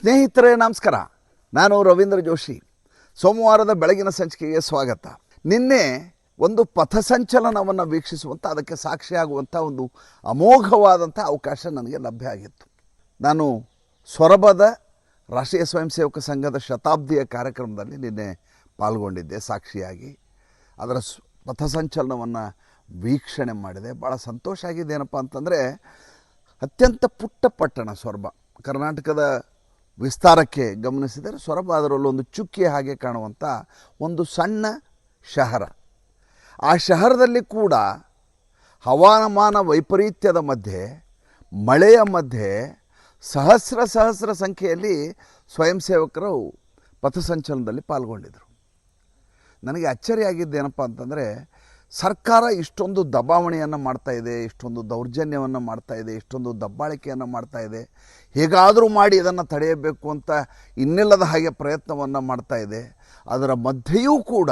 ಸ್ನೇಹಿತರೇ, ನಮಸ್ಕಾರ. ನಾನು ರವೀಂದ್ರ ಜೋಶಿ. ಸೋಮವಾರದ ಬೆಳಗಿನ ಸಂಚಿಕೆಗೆ ಸ್ವಾಗತ. ನಿನ್ನೆ ಒಂದು ಪಥಸಂಚಲನವನ್ನು ವೀಕ್ಷಿಸುವಂಥ ಅದಕ್ಕೆ ಸಾಕ್ಷಿಯಾಗುವಂಥ ಒಂದು ಅಮೋಘವಾದಂಥ ಅವಕಾಶ ನನಗೆ ಲಭ್ಯ ಆಗಿತ್ತು. ನಾನು ಸೊರಬದ ರಾಷ್ಟ್ರೀಯ ಸ್ವಯಂ ಸೇವಕ ಸಂಘದ ಶತಾಬ್ದಿಯ ಕಾರ್ಯಕ್ರಮದಲ್ಲಿ ನಿನ್ನೆ ಪಾಲ್ಗೊಂಡಿದ್ದೆ, ಸಾಕ್ಷಿಯಾಗಿ. ಅದರ ಪಥಸಂಚಲನವನ್ನು ವೀಕ್ಷಣೆ ಮಾಡಿದೆ. ಭಾಳ ಸಂತೋಷ ಆಗಿದೆ. ಏನಪ್ಪ ಅಂತಂದರೆ, ಅತ್ಯಂತ ಪುಟ್ಟ ಪಟ್ಟಣ ಸೊರಬ. ಕರ್ನಾಟಕದ ವಿಸ್ತಾರಕ್ಕೆ ಗಮನಿಸಿದರೆ ಸೊರಬ ಅದರಲ್ಲೊಂದು ಚುಕ್ಕಿ ಹಾಗೆ ಕಾಣುವಂಥ ಒಂದು ಸಣ್ಣ ಶಹರ. ಆ ಶಹರದಲ್ಲಿ ಕೂಡ ಹವಾಮಾನ ವೈಪರೀತ್ಯದ ಮಧ್ಯೆ, ಮಳೆಯ ಮಧ್ಯೆ ಸಹಸ್ರ ಸಹಸ್ರ ಸಂಖ್ಯೆಯಲ್ಲಿ ಸ್ವಯಂ ಸೇವಕರು ಪಥಸಂಚಲನದಲ್ಲಿ ಪಾಲ್ಗೊಂಡಿದ್ದರು. ನನಗೆ ಅಚ್ಚರಿಯಾಗಿದ್ದೇನಪ್ಪ ಅಂತಂದರೆ ಸರ್ಕಾರ ಇಷ್ಟೊಂದು ದಬಾವಣೆಯನ್ನು ಮಾಡ್ತಾ ಇದೆ, ಇಷ್ಟೊಂದು ದೌರ್ಜನ್ಯವನ್ನು ಮಾಡ್ತಾ ಇದೆ, ಇಷ್ಟೊಂದು ದಬ್ಬಾಳಿಕೆಯನ್ನು ಮಾಡ್ತಾ ಇದೆ. ಹೇಗಾದರೂ ಮಾಡಿ ಇದನ್ನು ತಡೆಯಬೇಕು ಅಂತ ಇನ್ನಿಲ್ಲದ ಹಾಗೆ ಪ್ರಯತ್ನವನ್ನು ಮಾಡ್ತಾ ಇದೆ. ಅದರ ಮಧ್ಯೆಯೂ ಕೂಡ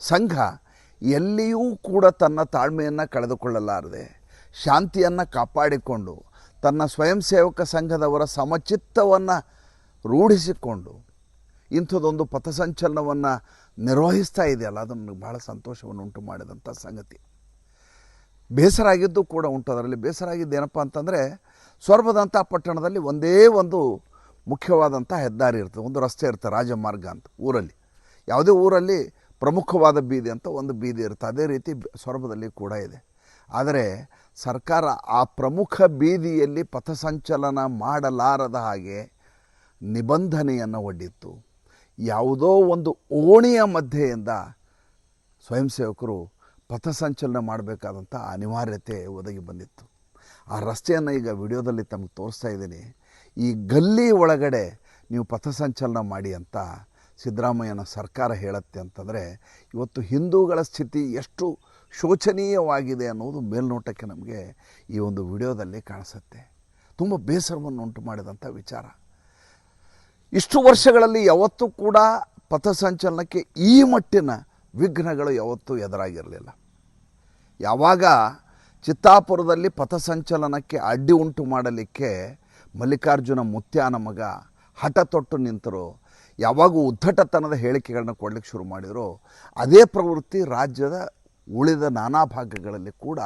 ಸಂಘ ಎಲ್ಲಿಯೂ ಕೂಡ ತನ್ನ ತಾಳ್ಮೆಯನ್ನು ಕಳೆದುಕೊಳ್ಳಲಾರದೆ, ಶಾಂತಿಯನ್ನು ಕಾಪಾಡಿಕೊಂಡು, ತನ್ನ ಸ್ವಯಂ ಸೇವಕ ಸಂಘದವರ ಸಮಚಿತ್ತವನ್ನು ರೂಢಿಸಿಕೊಂಡು ಇಂಥದ್ದೊಂದು ಪಥಸಂಚಲನವನ್ನು ನಿರ್ವಹಿಸ್ತಾ ಇದೆಯಲ್ಲ, ಅದು ನನಗೆ ಬಹಳ ಸಂತೋಷವನ್ನು ಉಂಟು ಮಾಡಿದಂಥ ಸಂಗತಿ. ಬೇಸರ ಆಗಿದ್ದು ಕೂಡ ಉಂಟು ಅದರಲ್ಲಿ. ಬೇಸರ ಆಗಿದ್ದು ಏನಪ್ಪ ಅಂತಂದರೆ, ಸ್ವರ್ಬದಂಥ ಪಟ್ಟಣದಲ್ಲಿ ಒಂದೇ ಒಂದು ಮುಖ್ಯವಾದಂಥ ಹೆದ್ದಾರಿ ಇರ್ತದೆ. ಒಂದು ರಸ್ತೆ ಇರ್ತದೆ ರಾಜಮಾರ್ಗ ಅಂತ ಊರಲ್ಲಿ. ಯಾವುದೇ ಊರಲ್ಲಿ ಪ್ರಮುಖವಾದ ಬೀದಿ ಅಂತ ಒಂದು ಬೀದಿ ಇರುತ್ತೆ. ಅದೇ ರೀತಿ ಸ್ವರ್ಬದಲ್ಲಿ ಕೂಡ ಇದೆ. ಆದರೆ ಸರ್ಕಾರ ಆ ಪ್ರಮುಖ ಬೀದಿಯಲ್ಲಿ ಪಥಸಂಚಲನ ಮಾಡಲಾರದ ಹಾಗೆ ನಿಬಂಧನೆಯನ್ನು ಒಡ್ಡಿತ್ತು. ಯಾವುದೋ ಒಂದು ಓಣಿಯ ಮಧ್ಯೆಯಿಂದ ಸ್ವಯಂ ಸೇವಕರು ಪಥಸಂಚಲನ ಮಾಡಬೇಕಾದಂಥ ಅನಿವಾರ್ಯತೆ ಒದಗಿ ಬಂದಿತ್ತು. ಆ ರಸ್ತೆಯನ್ನು ಈಗ ವಿಡಿಯೋದಲ್ಲಿ ತಮಗೆ ತೋರಿಸ್ತಾ ಇದ್ದೀನಿ. ಈ ಗಲ್ಲಿ ಒಳಗಡೆ ನೀವು ಪಥಸಂಚಲನ ಮಾಡಿ ಅಂತ ಸಿದ್ದರಾಮಯ್ಯನ ಸರ್ಕಾರ ಹೇಳುತ್ತೆ ಅಂತಂದರೆ, ಇವತ್ತು ಹಿಂದೂಗಳ ಸ್ಥಿತಿ ಎಷ್ಟು ಶೋಚನೀಯವಾಗಿದೆ ಅನ್ನೋದು ಮೇಲ್ನೋಟಕ್ಕೆ ನಮಗೆ ಈ ಒಂದು ವಿಡಿಯೋದಲ್ಲಿ ಕಾಣಿಸುತ್ತೆ. ತುಂಬ ಬೇಸರವನ್ನು ಉಂಟು ಮಾಡಿದಂಥ ವಿಚಾರ. ಇಷ್ಟು ವರ್ಷಗಳಲ್ಲಿ ಯಾವತ್ತೂ ಕೂಡ ಪಥಸಂಚಲನಕ್ಕೆ ಈ ಮಟ್ಟಿನ ವಿಘ್ನಗಳು ಯಾವತ್ತೂ ಎದುರಾಗಿರಲಿಲ್ಲ. ಯಾವಾಗ ಚಿತ್ತಾಪುರದಲ್ಲಿ ಪಥಸಂಚಲನಕ್ಕೆ ಅಡ್ಡಿ ಉಂಟು ಮಾಡಲಿಕ್ಕೆ ಮಲ್ಲಿಕಾರ್ಜುನ ಮುತ್ಯಾನ ಮಗ ಹಠ ತೊಟ್ಟು ನಿಂತರು, ಯಾವಾಗ ಉದ್ದಟತನದ ಹೇಳಿಕೆಗಳನ್ನು ಕೊಡಲಿಕ್ಕೆ ಶುರು ಮಾಡಿದರು. ಅದೇ ಪ್ರವೃತ್ತಿ ರಾಜ್ಯದ ಉಳಿದ ನಾನಾ ಭಾಗಗಳಲ್ಲಿ ಕೂಡ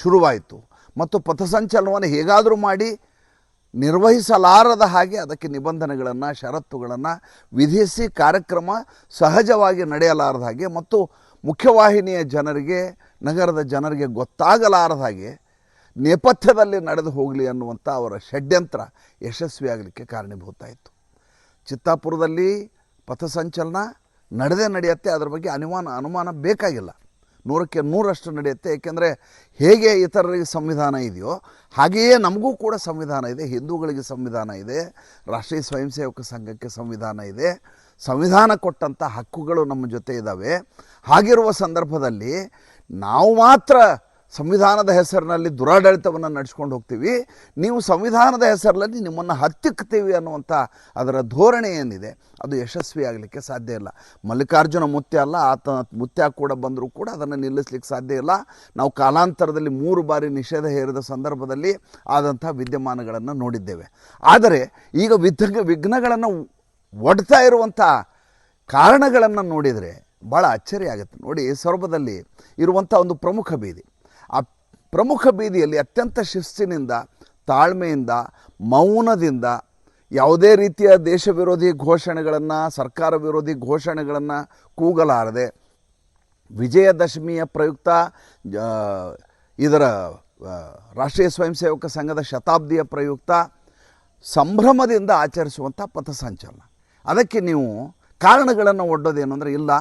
ಶುರುವಾಯಿತು. ಮತ್ತು ಪಥಸಂಚಲನವನ್ನು ಹೇಗಾದರೂ ಮಾಡಿ ನಿರ್ವಹಿಸಲಾರದ ಹಾಗೆ ಅದಕ್ಕೆ ನಿಬಂಧನೆಗಳನ್ನು, ಷರತ್ತುಗಳನ್ನು ವಿಧಿಸಿ ಕಾರ್ಯಕ್ರಮ ಸಹಜವಾಗಿ ನಡೆಯಲಾರದ ಹಾಗೆ ಮತ್ತು ಮುಖ್ಯವಾಹಿನಿಯ ಜನರಿಗೆ, ನಗರದ ಜನರಿಗೆ ಗೊತ್ತಾಗಲಾರದ ಹಾಗೆ ನೇಪಥ್ಯದಲ್ಲಿ ನಡೆದು ಹೋಗಲಿ ಅನ್ನುವಂಥ ಅವರ ಷಡ್ಯಂತ್ರ ಯಶಸ್ವಿಯಾಗಲಿಕ್ಕೆ ಕಾರಣೀಭೂತ ಚಿತ್ತಾಪುರದಲ್ಲಿ ಪಥಸಂಚಲನ ನಡೆದೇ ನಡೆಯುತ್ತೆ, ಅದರ ಬಗ್ಗೆ ಅನುಮಾನ ಅನುಮಾನ ಬೇಕಾಗಿಲ್ಲ. ನೂರಕ್ಕೆ ನೂರಷ್ಟು ನಡೆಯುತ್ತೆ. ಏಕೆಂದರೆ ಹೇಗೆ ಇತರರಿಗೆ ಸಂವಿಧಾನ ಇದೆಯೋ, ಹಾಗೆಯೇ ನಮಗೂ ಕೂಡ ಸಂವಿಧಾನ ಇದೆ. ಹಿಂದೂಗಳಿಗೆ ಸಂವಿಧಾನ ಇದೆ. ರಾಷ್ಟ್ರೀಯ ಸ್ವಯಂ ಸೇವಕ ಸಂಘಕ್ಕೆ ಸಂವಿಧಾನ ಇದೆ. ಸಂವಿಧಾನ ಕೊಟ್ಟಂಥ ಹಕ್ಕುಗಳು ನಮ್ಮ ಜೊತೆ ಇದ್ದಾವೆ. ಹಾಗಿರುವ ಸಂದರ್ಭದಲ್ಲಿ ನಾವು ಮಾತ್ರ ಸಂವಿಧಾನದ ಹೆಸರಿನಲ್ಲಿ ದುರಾಡಳಿತವನ್ನು ನಡೆಸ್ಕೊಂಡು ಹೋಗ್ತೀವಿ. ನೀವು ಸಂವಿಧಾನದ ಹೆಸರಲ್ಲಿ ನಿಮ್ಮನ್ನು ಹತ್ತಿಕ್ತೀವಿ ಅನ್ನುವಂಥ ಅದರ ಧೋರಣೆ ಏನಿದೆ, ಅದು ಯಶಸ್ವಿ ಆಗಲಿಕ್ಕೆ ಸಾಧ್ಯ ಇಲ್ಲ. ಮಲ್ಲಿಕಾರ್ಜುನ ಮುತ್ಯ ಅಲ್ಲ, ಆತ ಮುತ್ಯ ಕೂಡ ಬಂದರೂ ಕೂಡ ಅದನ್ನು ನಿಲ್ಲಿಸ್ಲಿಕ್ಕೆ ಸಾಧ್ಯ ಇಲ್ಲ. ನಾವು ಕಾಲಾಂತರದಲ್ಲಿ ಮೂರು ಬಾರಿ ನಿಷೇಧ ಹೇರಿದ ಸಂದರ್ಭದಲ್ಲಿ ಆದಂಥ ವಿದ್ಯಮಾನಗಳನ್ನು ನೋಡಿದ್ದೇವೆ. ಆದರೆ ಈಗ ವಿಘ್ನ ವಿಘ್ನಗಳನ್ನು ಒಡ್ತಾ ಇರುವಂಥ ಕಾರಣಗಳನ್ನು ನೋಡಿದರೆ ಭಾಳ ಅಚ್ಚರಿ ಆಗುತ್ತೆ. ನೋಡಿ ಸೊರಬದಲ್ಲಿ ಇರುವಂಥ ಒಂದು ಪ್ರಮುಖ ಬೀದಿ. ಪ್ರಮುಖ ಬೀದಿಯಲ್ಲಿ ಅತ್ಯಂತ ಶಿಸ್ತಿನಿಂದ, ತಾಳ್ಮೆಯಿಂದ, ಮೌನದಿಂದ ಯಾವುದೇ ರೀತಿಯ ದೇಶ ವಿರೋಧಿ ಘೋಷಣೆಗಳನ್ನು, ಸರ್ಕಾರ ವಿರೋಧಿ ಘೋಷಣೆಗಳನ್ನು ಕೂಗಲಾರದೆ ವಿಜಯದಶಮಿಯ ಪ್ರಯುಕ್ತ ಇದರ ರಾಷ್ಟ್ರೀಯ ಸ್ವಯಂ ಸೇವಕ ಸಂಘದ ಶತಾಬ್ದಿಯ ಪ್ರಯುಕ್ತ ಸಂಭ್ರಮದಿಂದ ಆಚರಿಸುವಂಥ ಪಥಸಂಚಲನ ಅದಕ್ಕೆ ನೀವು ಕಾರಣಗಳನ್ನು ಒಡ್ಡೋದೇನು ಅಂದರೆ ಇಲ್ಲ,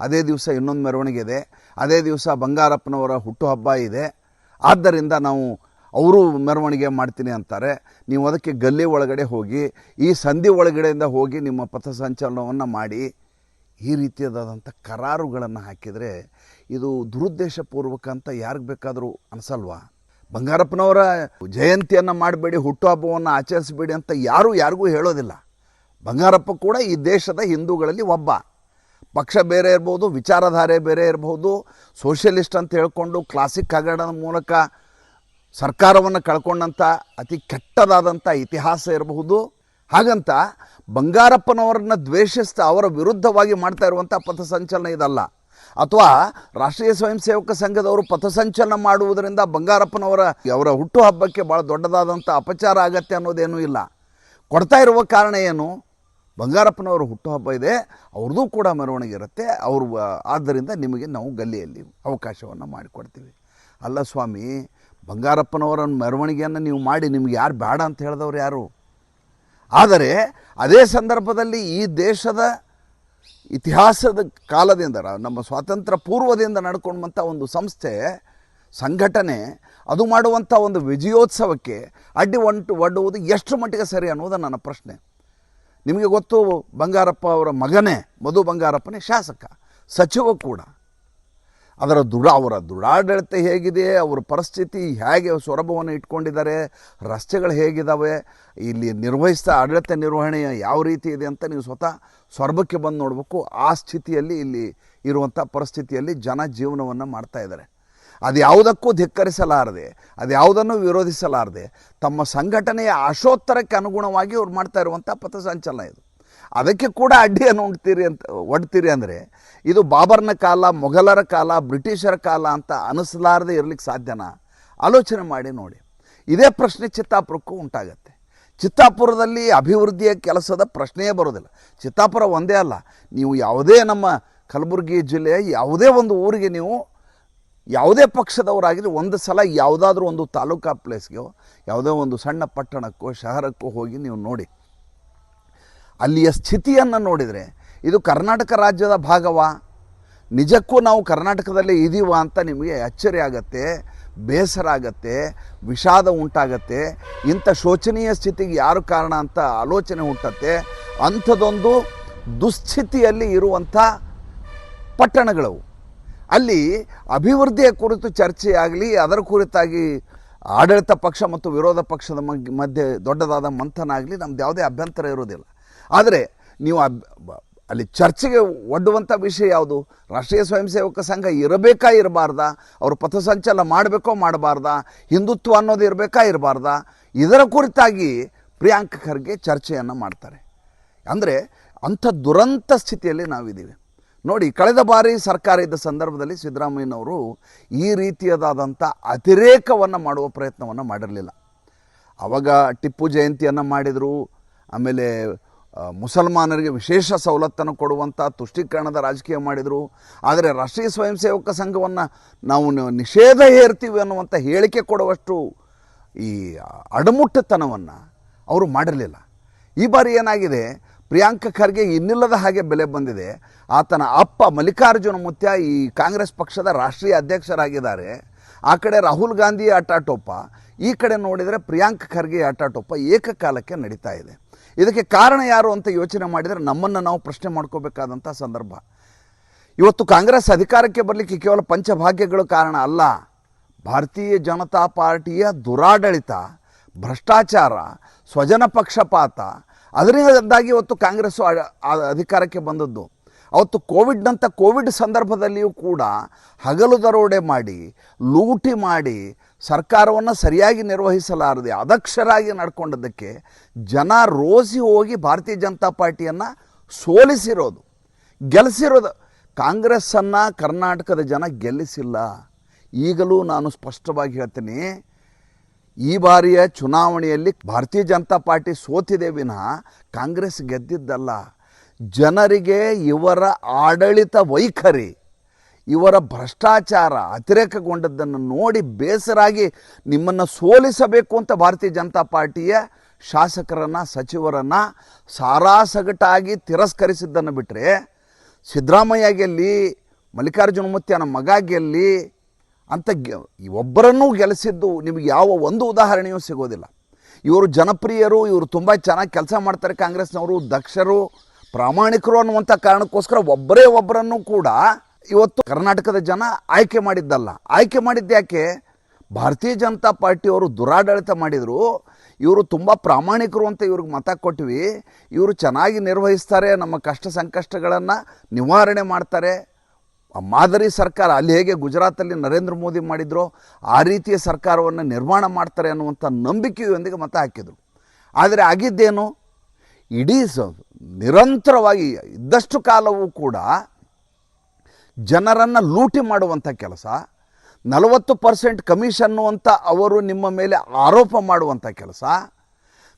ಅದೇ ದಿವಸ ಇನ್ನೊಂದು ಮೆರವಣಿಗೆ ಇದೆ, ಅದೇ ದಿವಸ ಬಂಗಾರಪ್ಪನವರ ಹುಟ್ಟುಹಬ್ಬ ಇದೆ ಆದ್ದರಿಂದ ನಾವು ಅವರು ಮೆರವಣಿಗೆ ಮಾಡ್ತೀನಿ ಅಂತಾರೆ. ನೀವು ಅದಕ್ಕೆ ಗಲ್ಲಿ ಒಳಗಡೆ ಹೋಗಿ, ಈ ಸಂಧಿ ಒಳಗಡೆಯಿಂದ ಹೋಗಿ ನಿಮ್ಮ ಪಥಸಂಚಲನವನ್ನು ಮಾಡಿ, ಈ ರೀತಿಯಾದಂಥ ಕರಾರುಗಳನ್ನು ಹಾಕಿದರೆ ಇದು ದುರುದ್ದೇಶಪೂರ್ವಕ ಅಂತ ಯಾರಿಗೆ ಬೇಕಾದರೂ ಅನಿಸಲ್ವಾ? ಬಂಗಾರಪ್ಪನವರ ಜಯಂತಿಯನ್ನು ಮಾಡಬೇಡಿ, ಹುಟ್ಟುಹಬ್ಬವನ್ನು ಆಚರಿಸಬೇಡಿ ಅಂತ ಯಾರೂ ಯಾರಿಗೂ ಹೇಳೋದಿಲ್ಲ. ಬಂಗಾರಪ್ಪ ಕೂಡ ಈ ದೇಶದ ಹಿಂದೂಗಳಲ್ಲಿ ಒಬ್ಬ. ಪಕ್ಷ ಬೇರೆ ಇರ್ಬೋದು, ವಿಚಾರಧಾರೆ ಬೇರೆ ಇರಬಹುದು ಸೋಷಿಯಲಿಸ್ಟ್ ಅಂತ ಹೇಳ್ಕೊಂಡು ಕ್ಲಾಸಿಕ್ ಹಗರಣದ ಮೂಲಕ ಸರ್ಕಾರವನ್ನು ಕಳ್ಕೊಂಡಂಥ ಅತಿ ಕೆಟ್ಟದಾದಂಥ ಇತಿಹಾಸ ಇರಬಹುದು. ಹಾಗಂತ ಬಂಗಾರಪ್ಪನವರನ್ನ ದ್ವೇಷಿಸ್ತಾ ಅವರ ವಿರುದ್ಧವಾಗಿ ಮಾಡ್ತಾ ಇರುವಂಥ ಪಥಸಂಚಲನ ಇದಲ್ಲ. ಅಥವಾ ರಾಷ್ಟ್ರೀಯ ಸ್ವಯಂ ಸೇವಕ ಸಂಘದವರು ಪಥಸಂಚಲನ ಮಾಡುವುದರಿಂದ ಬಂಗಾರಪ್ಪನವರ ಅವರ ಹುಟ್ಟುಹಬ್ಬಕ್ಕೆ ಭಾಳ ದೊಡ್ಡದಾದಂಥ ಅಪಚಾರ ಆಗತ್ತೆ ಅನ್ನೋದೇನೂ ಇಲ್ಲ. ಕೊಡ್ತಾ ಇರುವ ಕಾರಣ ಏನು? ಬಂಗಾರಪ್ಪನವರ ಹುಟ್ಟುಹಬ್ಬ ಇದೆ ಅವ್ರದ್ದು ಕೂಡ ಮೆರವಣಿಗೆ ಇರುತ್ತೆ. ಅವರು ಆದ್ದರಿಂದ ನಿಮಗೆ ನಾವು ಗಲ್ಲಿಯಲ್ಲಿ ಅವಕಾಶವನ್ನು ಮಾಡಿಕೊಡ್ತೀವಿ. ಅಲ್ಲ ಸ್ವಾಮಿ ಬಂಗಾರಪ್ಪನವರ ಮೆರವಣಿಗೆಯನ್ನು ನೀವು ಮಾಡಿ ನಿಮ್ಗೆ ಯಾರು ಬೇಡ ಅಂತ ಹೇಳಿದವ್ರು ಯಾರು? ಆದರೆ ಅದೇ ಸಂದರ್ಭದಲ್ಲಿ ಈ ದೇಶದ ಇತಿಹಾಸದ ಕಾಲದಿಂದ, ನಮ್ಮ ಸ್ವಾತಂತ್ರ್ಯ ಪೂರ್ವದಿಂದ ನಡ್ಕೊಂಡಂಥ ಒಂದು ಸಂಸ್ಥೆ, ಸಂಘಟನೆ, ಅದು ಮಾಡುವಂಥ ಒಂದು ವಿಜಯೋತ್ಸವಕ್ಕೆ ಅಡ್ಡಿ ಒಂಟು ಒಡ್ಡುವುದು ಎಷ್ಟು ಮಟ್ಟಿಗೆ ಸರಿ ಅನ್ನೋದು ನನ್ನ ಪ್ರಶ್ನೆ. ನಿಮಗೆ ಗೊತ್ತು, ಬಂಗಾರಪ್ಪ ಅವರ ಮಗನೇ, ಮಧು ಬಂಗಾರಪ್ಪನೇ ಶಾಸಕ, ಸಚಿವ ಕೂಡ. ಅದರ ದುಡ ಅವರ ದುಡಾಡಳಿತ ಹೇಗಿದೆ, ಅವರ ಪರಿಸ್ಥಿತಿ ಹೇಗೆ, ಸೊರಬವನ್ನು ಇಟ್ಕೊಂಡಿದ್ದಾರೆ, ರಸ್ತೆಗಳು ಹೇಗಿದ್ದಾವೆ ಇಲ್ಲಿ ನಿರ್ವಹಿಸ್ತಾ ಆಡಳಿತ ನಿರ್ವಹಣೆ ಯಾವ ರೀತಿ ಇದೆ ಅಂತ ನೀವು ಸ್ವತಃ ಸೊರಬಕ್ಕೆ ಬಂದು ನೋಡಬೇಕು. ಆ ಸ್ಥಿತಿಯಲ್ಲಿ ಇಲ್ಲಿ ಇರುವಂಥ ಪರಿಸ್ಥಿತಿಯಲ್ಲಿ ಜನ ಜೀವನವನ್ನು ಮಾಡ್ತಾ ಇದ್ದಾರೆ. ಅದು ಯಾವುದಕ್ಕೂ ಧಿಕ್ಕರಿಸಲಾರದೆ, ಅದು ಯಾವುದನ್ನು ವಿರೋಧಿಸಲಾರದೆ, ತಮ್ಮ ಸಂಘಟನೆಯ ಆಶೋತ್ತರಕ್ಕೆ ಅನುಗುಣವಾಗಿ ಅವ್ರು ಮಾಡ್ತಾ ಇರುವಂಥ ಪಥಸಂಚಲನ ಇದು. ಅದಕ್ಕೆ ಕೂಡ ಅಡ್ಡಿಯನ್ನು ಉಣ್ತೀರಿ ಅಂತ, ಒಡ್ತೀರಿ ಅಂದರೆ, ಇದು ಬಾಬರ್ನ ಕಾಲ, ಮೊಘಲರ ಕಾಲ, ಬ್ರಿಟಿಷರ ಕಾಲ ಅಂತ ಅನಿಸಲಾರದೆ ಇರಲಿಕ್ಕೆ ಸಾಧ್ಯನಾ? ಆಲೋಚನೆ ಮಾಡಿ ನೋಡಿ. ಇದೇ ಪ್ರಶ್ನೆ ಚಿತ್ತಾಪುರಕ್ಕೂ ಉಂಟಾಗತ್ತೆ. ಚಿತ್ತಾಪುರದಲ್ಲಿ ಅಭಿವೃದ್ಧಿಯ ಕೆಲಸದ ಪ್ರಶ್ನೆಯೇ ಬರೋದಿಲ್ಲ. ಚಿತ್ತಾಪುರ ಒಂದೇ ಅಲ್ಲ, ನೀವು ಯಾವುದೇ ನಮ್ಮ ಕಲಬುರಗಿ ಜಿಲ್ಲೆಯ ಯಾವುದೇ ಒಂದು ಊರಿಗೆ ನೀವು ಯಾವುದೇ ಪಕ್ಷದವರಾಗಿದ್ರೆ ಒಂದು ಸಲ ಯಾವುದಾದ್ರೂ ಒಂದು ತಾಲೂಕಾ ಪ್ಲೇಸ್ಗೆ ಯಾವುದೋ ಒಂದು ಸಣ್ಣ ಪಟ್ಟಣಕ್ಕೋ ಶಹರಕ್ಕೋ ಹೋಗಿ ನೀವು ನೋಡಿ. ಅಲ್ಲಿಯ ಸ್ಥಿತಿಯನ್ನು ನೋಡಿದರೆ ಇದು ಕರ್ನಾಟಕ ರಾಜ್ಯದ ಭಾಗವಾ? ನಿಜಕ್ಕೂ ನಾವು ಕರ್ನಾಟಕದಲ್ಲೇ ಇದೀವ ಅಂತ ನಿಮಗೆ ಅಚ್ಚರಿ ಆಗತ್ತೆ, ಬೇಸರ ಆಗತ್ತೆ, ವಿಷಾದ ಉಂಟಾಗತ್ತೆ, ಇಂಥ ಶೋಚನೀಯ ಸ್ಥಿತಿಗೆ ಯಾರು ಕಾರಣ ಅಂತ ಆಲೋಚನೆ ಹುಟ್ಟತ್ತೆ ಅಂಥದ್ದೊಂದು ದುಸ್ಥಿತಿಯಲ್ಲಿ ಇರುವಂಥ ಪಟ್ಟಣಗಳವು. ಅಲ್ಲಿ ಅಭಿವೃದ್ಧಿಯ ಕುರಿತು ಚರ್ಚೆಯಾಗಲಿ, ಅದರ ಕುರಿತಾಗಿ ಆಡಳಿತ ಪಕ್ಷ ಮತ್ತು ವಿರೋಧ ಪಕ್ಷದ ಮಧ್ಯೆ ದೊಡ್ಡದಾದ ಮಂಥನ ಆಗಲಿ ನಮ್ದು ಯಾವುದೇ ಅಭ್ಯಂತರ ಇರೋದಿಲ್ಲ ಆದರೆ ನೀವು ಅಲ್ಲಿ ಚರ್ಚೆಗೆ ಒಡ್ಡುವಂಥ ವಿಷಯ ಯಾವುದು? ರಾಷ್ಟ್ರೀಯ ಸ್ವಯಂ ಸೇವಕ ಸಂಘ ಇರಬೇಕಾ ಇರಬಾರ್ದ? ಅವರು ಪಥಸಂಚಲನ ಮಾಡಬೇಕೋ ಮಾಡಬಾರ್ದ? ಹಿಂದುತ್ವ ಅನ್ನೋದು ಇರಬೇಕಾ ಇರಬಾರ್ದ? ಇದರ ಕುರಿತಾಗಿ ಪ್ರಿಯಾಂಕ್ ಖರ್ಗೆ ಚರ್ಚೆಯನ್ನು ಮಾಡ್ತಾರೆ. ಅಂದರೆ ಅಂಥ ದುರಂತ ಸ್ಥಿತಿಯಲ್ಲಿ ನಾವಿದ್ದೀವಿ. ನೋಡಿ, ಕಳೆದ ಬಾರಿ ಸರ್ಕಾರ ಇದ್ದ ಸಂದರ್ಭದಲ್ಲಿ ಸಿದ್ದರಾಮಯ್ಯನವರು ಈ ರೀತಿಯದಾದಂಥ ಅತಿರೇಕವನ್ನು ಮಾಡುವ ಪ್ರಯತ್ನವನ್ನು ಮಾಡಿರಲಿಲ್ಲ. ಅವಾಗ ಟಿಪ್ಪು ಜಯಂತಿಯನ್ನು ಮಾಡಿದರು, ಆಮೇಲೆ ಮುಸಲ್ಮಾನರಿಗೆ ವಿಶೇಷ ಸವಲತ್ತನ್ನು ಕೊಡುವಂಥ ತುಷ್ಟೀಕರಣದ ರಾಜಕೀಯ ಮಾಡಿದರು. ಆದರೆ ರಾಷ್ಟ್ರೀಯ ಸ್ವಯಂ ಸೇವಕ ಸಂಘವನ್ನು ನಾವು ನಿಷೇಧ ಹೇರ್ತೀವಿ ಅನ್ನುವಂಥ ಹೇಳಿಕೆ ಕೊಡುವಷ್ಟು ಈ ಅಡಮುಟ್ಟತನವನ್ನು ಅವರು ಮಾಡಿರಲಿಲ್ಲ. ಈ ಬಾರಿ ಏನಾಗಿದೆ ಪ್ರಿಯಾಂಕ ಖರ್ಗೆ ಇನ್ನಿಲ್ಲದ ಹಾಗೆ ಬೆಲೆ ಬಂದಿದೆ. ಆತನ ಅಪ್ಪ ಮಲ್ಲಿಕಾರ್ಜುನ ಮುತ್ಯ ಈ ಕಾಂಗ್ರೆಸ್ ಪಕ್ಷದ ರಾಷ್ಟ್ರೀಯ ಅಧ್ಯಕ್ಷರಾಗಿದ್ದಾರೆ. ಆ ಕಡೆ ರಾಹುಲ್ ಗಾಂಧಿ ಆಟಾಟೋಪ ಈ ಕಡೆ ನೋಡಿದರೆ ಪ್ರಿಯಾಂಕ್ ಖರ್ಗೆ ಆಟಾಟೋಪ ಏಕಕಾಲಕ್ಕೆ ನಡೀತಾ ಇದೆ. ಇದಕ್ಕೆ ಕಾರಣ ಯಾರು ಅಂತ ಯೋಚನೆ ಮಾಡಿದರೆ ನಮ್ಮನ್ನು ನಾವು ಪ್ರಶ್ನೆ ಮಾಡ್ಕೋಬೇಕಾದಂಥ ಸಂದರ್ಭ. ಇವತ್ತು ಕಾಂಗ್ರೆಸ್ ಅಧಿಕಾರಕ್ಕೆ ಬರಲಿಕ್ಕೆ ಕೇವಲ ಪಂಚಭಾಗ್ಯಗಳು ಕಾರಣ ಅಲ್ಲ. ಭಾರತೀಯ ಜನತಾ ಪಾರ್ಟಿಯ ದುರಾಡಳಿತ, ಭ್ರಷ್ಟಾಚಾರ ಸ್ವಜನ ಪಕ್ಷಪಾತ ಅದರಿಂದಾಗಿ ಇವತ್ತು ಕಾಂಗ್ರೆಸ್ಸು ಅಧಿಕಾರಕ್ಕೆ ಬಂದದ್ದು. ಅವತ್ತು ಕೋವಿಡ್ನಂಥ ಕೋವಿಡ್ ಸಂದರ್ಭದಲ್ಲಿಯೂ ಕೂಡ ಹಗಲು ದರೋಡೆ ಮಾಡಿ, ಲೂಟಿ ಮಾಡಿ ಸರ್ಕಾರವನ್ನು ಸರಿಯಾಗಿ ನಿರ್ವಹಿಸಲಾರದೆ ಅದಕ್ಷರಾಗಿ ನಡ್ಕೊಂಡದ್ದಕ್ಕೆ ಜನ ರೋಸಿ ಹೋಗಿ ಭಾರತೀಯ ಜನತಾ ಪಾರ್ಟಿಯನ್ನು ಸೋಲಿಸಿರೋದು. ಗೆಲ್ಲಿಸಿರೋದು ಕಾಂಗ್ರೆಸ್ಸನ್ನು ಕರ್ನಾಟಕದ ಜನ ಗೆಲ್ಲಿಸಿಲ್ಲ. ಈಗಲೂ ನಾನು ಸ್ಪಷ್ಟವಾಗಿ ಹೇಳ್ತೀನಿ ಈ ಬಾರಿಯ ಚುನಾವಣೆಯಲ್ಲಿ ಭಾರತೀಯ ಜನತಾ ಪಾರ್ಟಿ ಸೋತಿದೆ ವಿನಃ ಕಾಂಗ್ರೆಸ್ ಗೆದ್ದಿದ್ದಲ್ಲ. ಜನರಿಗೆ ಇವರ ಆಡಳಿತ ವೈಖರಿ, ಇವರ ಭ್ರಷ್ಟಾಚಾರ ಅತಿರೇಕಗೊಂಡದ್ದನ್ನು ನೋಡಿ ಬೇಸರಾಗಿ ನಿಮ್ಮನ್ನು ಸೋಲಿಸಬೇಕು ಅಂತ ಭಾರತೀಯ ಜನತಾ ಪಾರ್ಟಿಯ ಶಾಸಕರನ್ನು, ಸಚಿವರನ್ನು ಸಾರಾಸಗಟಾಗಿ ತಿರಸ್ಕರಿಸಿದ್ದನ್ನು ಬಿಟ್ಟರೆ ಸಿದ್ದರಾಮಯ್ಯ ಗೆಲ್ಲಿ ಮಲ್ಲಿಕಾರ್ಜುನ ಮುತ್ಯನ ಮಗ ಗೆಲ್ಲಿ ಅಂತ ಗೆ ಒಬ್ಬರನ್ನೂ ಗೆಲ್ಲಿಸಿದ್ದು ನಿಮಗೆ ಯಾವ ಒಂದು ಉದಾಹರಣೆಯೂ ಸಿಗೋದಿಲ್ಲ. ಇವರು ಜನಪ್ರಿಯರು, ಇವರು ತುಂಬ ಚೆನ್ನಾಗಿ ಕೆಲಸ ಮಾಡ್ತಾರೆ ಕಾಂಗ್ರೆಸ್ನವರು, ದಕ್ಷರು, ಪ್ರಾಮಾಣಿಕರು ಅನ್ನುವಂಥ ಕಾರಣಕ್ಕೋಸ್ಕರ ಒಬ್ಬರೇ ಒಬ್ಬರನ್ನು ಕೂಡ ಇವತ್ತು ಕರ್ನಾಟಕದ ಜನ ಆಯ್ಕೆ ಮಾಡಿದ್ದಲ್ಲ. ಆಯ್ಕೆ ಮಾಡಿದ್ದು ಯಾಕೆ? ಭಾರತೀಯ ಜನತಾ ಪಾರ್ಟಿಯವರು ದುರಾಡಳಿತ ಮಾಡಿದರು. ಇವರು ತುಂಬ ಪ್ರಾಮಾಣಿಕರು ಅಂತ ಇವ್ರಿಗೆ ಮತ ಕೊಟ್ವಿ. ಇವರು ಚೆನ್ನಾಗಿ ನಿರ್ವಹಿಸ್ತಾರೆ, ನಮ್ಮ ಕಷ್ಟ ಸಂಕಷ್ಟಗಳನ್ನು ನಿವಾರಣೆ ಮಾಡ್ತಾರೆ. ಆ ಮಾದರಿ ಸರ್ಕಾರ ಅಲ್ಲಿ ಹೇಗೆ ಗುಜರಾತಲ್ಲಿ ನರೇಂದ್ರ ಮೋದಿ ಮಾಡಿದ್ರೋ ಆ ರೀತಿಯ ಸರ್ಕಾರವನ್ನು ನಿರ್ಮಾಣ ಮಾಡ್ತಾರೆ ಅನ್ನುವಂಥ ನಂಬಿಕೆಯೊಂದಿಗೆ ಮತ ಹಾಕಿದರು. ಆದರೆ ಆಗಿದ್ದೇನು? ಇಡೀ ಸ ನಿರಂತರವಾಗಿ ಇದ್ದಷ್ಟು ಕಾಲವೂ ಕೂಡ ಜನರನ್ನು ಲೂಟಿ ಮಾಡುವಂಥ ಕೆಲಸ, ನಲವತ್ತು ಪರ್ಸೆಂಟ್ ಕಮಿಷನ್ನು ಅಂತ ಅವರು ನಿಮ್ಮ ಮೇಲೆ ಆರೋಪ ಮಾಡುವಂಥ ಕೆಲಸ,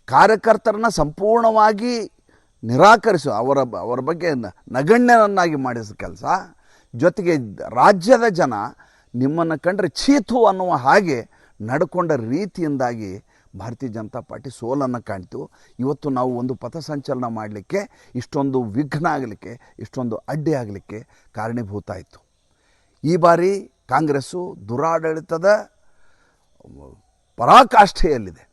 ಕಾರ್ಯಕರ್ತರನ್ನ ಸಂಪೂರ್ಣವಾಗಿ ನಿರಾಕರಿಸು, ಅವರ ಅವರ ಬಗ್ಗೆ ನಗಣ್ಯರನ್ನಾಗಿ ಮಾಡಿಸೋ ಕೆಲಸ. ಜೊತೆಗೆ ರಾಜ್ಯದ ಜನ ನಿಮ್ಮನ್ನು ಕಂಡ್ರೆ ಚೀತು ಅನ್ನುವ ಹಾಗೆ ನಡ್ಕೊಂಡ ರೀತಿಯಿಂದಾಗಿ ಭಾರತೀಯ ಜನತಾ ಪಾರ್ಟಿ ಸೋಲನ್ನು ಕಾಣ್ತು. ಇವತ್ತು ನಾವು ಒಂದು ಪಥಸಂಚಲನ ಮಾಡಲಿಕ್ಕೆ, ಇಷ್ಟೊಂದು ವಿಘ್ನ ಆಗಲಿಕ್ಕೆ, ಇಷ್ಟೊಂದು ಅಡ್ಡಿ ಆಗಲಿಕ್ಕೆ ಕಾರಣೀಭೂತ ಆಯಿತು ಈ ಬಾರಿ ಕಾಂಗ್ರೆಸ್ಸು ದುರಾಡಳಿತದ ಪರಾಕಾಷ್ಠೆಯಲ್ಲಿದೆ.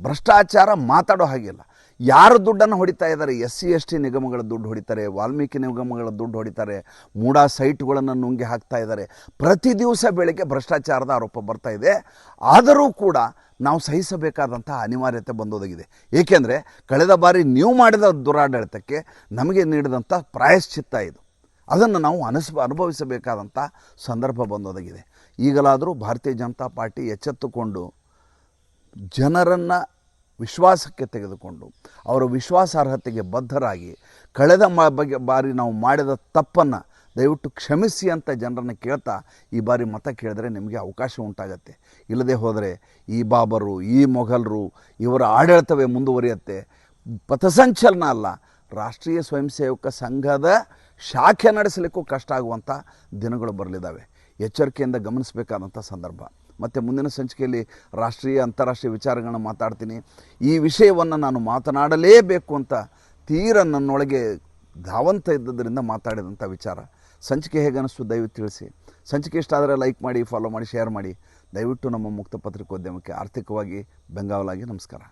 ಭ್ರಷ್ಟಾಚಾರ ಮಾತಾಡೋ ಹಾಗಿಲ್ಲ ಯಾರು ದುಡ್ಡನ್ನು ಹೊಡಿತಾ ಇದ್ದಾರೆ? ಎಸ್ ಸಿ ಎಸ್ ಟಿ ನಿಗಮಗಳ ದುಡ್ಡು ಹೊಡಿತಾರೆ, ವಾಲ್ಮೀಕಿ ನಿಗಮಗಳ ದುಡ್ಡು ಹೊಡಿತಾರೆ, ಮೂಡಾ ಸೈಟ್ಗಳನ್ನು ನುಂಗಿ ಹಾಕ್ತಾ ಇದ್ದಾರೆ. ಪ್ರತಿ ದಿವಸ ಬೆಳಗ್ಗೆ ಭ್ರಷ್ಟಾಚಾರದ ಆರೋಪ ಬರ್ತಾ ಇದೆ. ಆದರೂ ಕೂಡ ನಾವು ಸಹಿಸಬೇಕಾದಂಥ ಅನಿವಾರ್ಯತೆ ಬಂದೋದಾಗಿದೆ. ಏಕೆಂದರೆ ಕಳೆದ ಬಾರಿ ನೀವು ಮಾಡಿದ ದುರಾಡಳಿತಕ್ಕೆ ನಮಗೆ ನೀಡಿದಂಥ ಪ್ರಾಯಶ್ಚಿತ್ತ ಇದು. ಅದನ್ನು ನಾವು ಅನಸ್, ಅನುಭವಿಸಬೇಕಾದಂಥ ಸಂದರ್ಭ ಬಂದೋದಾಗಿದೆ. ಈಗಲಾದರೂ ಭಾರತೀಯ ಜನತಾ ಪಾರ್ಟಿ ಎಚ್ಚೆತ್ತುಕೊಂಡು ಜನರನ್ನು ವಿಶ್ವಾಸಕ್ಕೆ ತೆಗೆದುಕೊಂಡು ಅವರ ವಿಶ್ವಾಸಾರ್ಹತೆಗೆ ಬದ್ಧರಾಗಿ ಕಳೆದ ಮ ಬಗ್ಗೆ ಬಾರಿ ನಾವು ಮಾಡಿದ ತಪ್ಪನ್ನು ದಯವಿಟ್ಟು ಕ್ಷಮಿಸಿ ಅಂತ ಜನರನ್ನು ಕೇಳ್ತಾ ಈ ಬಾರಿ ಮತ ಕೇಳಿದರೆ ನಿಮಗೆ ಅವಕಾಶ ಉಂಟಾಗತ್ತೆ. ಇಲ್ಲದೆ ಹೋದರೆ ಈ ಬಾಬರು, ಈ ಮೊಘಲರು ಇವರ ಆಡಳಿತವೇ ಮುಂದುವರಿಯುತ್ತೆ. ಪಥಸಂಚಲನ ಅಲ್ಲ, ರಾಷ್ಟ್ರೀಯ ಸ್ವಯಂ ಸೇವಕ ಸಂಘದ ಶಾಖೆ ನಡೆಸಲಿಕ್ಕೂ ಕಷ್ಟ ಆಗುವಂಥ ದಿನಗಳು ಬರಲಿದ್ದಾವೆ. ಎಚ್ಚರಿಕೆಯಿಂದ ಗಮನಿಸಬೇಕಾದಂಥ ಸಂದರ್ಭ. ಮತ್ತು ಮುಂದಿನ ಸಂಚಿಕೆಯಲ್ಲಿ ರಾಷ್ಟ್ರೀಯ, ಅಂತಾರಾಷ್ಟ್ರೀಯ ವಿಚಾರಗಳನ್ನ ಮಾತಾಡ್ತೀನಿ. ಈ ವಿಷಯವನ್ನು ನಾನು ಮಾತನಾಡಲೇಬೇಕು ಅಂತ ತೀರ ನನ್ನೊಳಗೆ ಧಾವಂತ ಇದ್ದದರಿಂದ ಮಾತಾಡಿದಂಥ ವಿಚಾರ. ಸಂಚಿಕೆ ಹೇಗೆ ಅನ್ನಿಸ್ತು ದಯವಿಟ್ಟು ತಿಳಿಸಿ. ಸಂಚಿಕೆ ಇಷ್ಟ ಆದರೆ ಲೈಕ್ ಮಾಡಿ ಫಾಲೋ ಮಾಡಿ ಶೇರ್ ಮಾಡಿ. ದಯವಿಟ್ಟು ನಮ್ಮ ಮುಕ್ತ ಪತ್ರಿಕೋದ್ಯಮಕ್ಕೆ ಆರ್ಥಿಕವಾಗಿ ಬೆಂಗಾವಲಾಗಿ ನಮಸ್ಕಾರ.